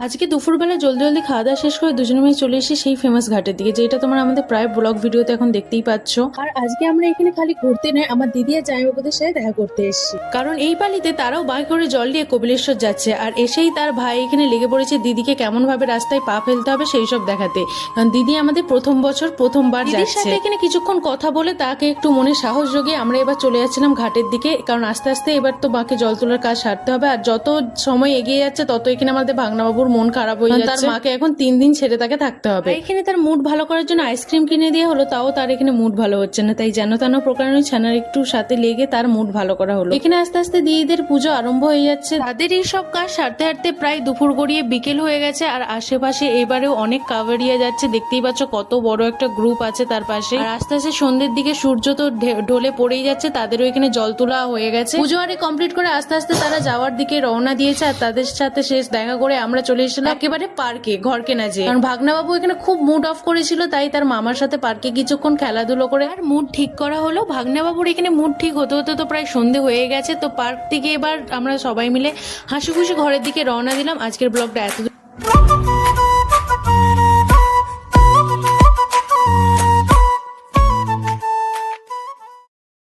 আজকে দুপুরবেলা জলদি জলদি খাওয়া দাওয়া শেষ করে দুজনে মিলে চলে এসে সেই ফেমাস ঘাটের দিকে যেটা তোমরা আমাদের প্রায় ব্লগ ভিডিওতে এখন দেখতেই পাচ্ছ। আর আজকে আমরা এখানে খালি ঘুরতে নয় আমার দিদি আর জামাইবাবুদের সাথে দেখা করতে এসেছি। কারণ এই পালিতে তারাও বাইক করে জল দিয়ে কপিলেশ্বর যাচ্ছে আর এসেই তার ভাই এখানে লেগে পড়েছে দিদিকে কেমন ভাবে রাস্তায় পা ফেলতে হবে সেই সব দেখাতে। কারণ দিদি আমাদের প্রথম বছর প্রথমবার যাচ্ছে। এখানে কিছুক্ষণ কথা বলে তাকে একটু মনে সাহস জোগে আমরা এবার চলে যাচ্ছিলাম ঘাটের দিকে কারণ আস্তে আস্তে এবার তো বাকি জল তোলার কাজ সারতে হবে আর যত সময় এগিয়ে যাচ্ছে তত এখানে আমাদের ভাগনাবাবুর মন খারাপ হয়ে যাচ্ছে তার মাকে এখন তিন দিন ছেড়ে তাকে থাকতে হবে। এখানে তার মুড ভালো করার জন্য আইসক্রিম কিনে দিয়ে হলো তাও তার এখানে মুড ভালো হচ্ছে না। তাই যেন তেন প্রকারের ছানার একটু সাথে লেগে তার মুড ভালো করা হলো। এখানে আস্তে আস্তে দিদিদের পুজো আরম্ভ হয়ে যাচ্ছে। তাদের এই সব কাজ সারতে হারতে প্রায় দুপুর গড়িয়ে বিকেল হয়ে গেছে আর আশেপাশে এবারেও অনেক কাভারিয়া যাচ্ছে। দেখতেই পাচ্ছ কত বড় একটা গ্রুপ আছে তার পাশে। আর আস্তে আস্তে সন্ধ্যের দিকে সূর্য তো ঢলে পড়েই যাচ্ছে তাদেরও এখানে জল তোলা হয়ে গেছে। পুজো আরে কমপ্লিট করে আস্তে আস্তে তারা যাওয়ার দিকে রওনা দিয়েছে আর তাদের সাথে শেষ দেখা করে আমরা চলে এসেছিল একেবারে পার্কে ঘর কেনা যে কারণ ভাগনাবাবু এখানে খুব মুড অফ করেছিল, তাই তার মামার সাথে পার্কে কিছুক্ষণ খেলাধুলো করে আর মুড ঠিক করা হলো, ভাগনাবাবুর এখানে মুড ঠিক হতে হতে তো প্রায় সন্ধে হয়ে গেছে, তো পার্ক থেকে এবার আমরা সবাই মিলে হাসি খুশি ঘরের দিকে রওনা দিলাম। আজকের ব্লগটা এত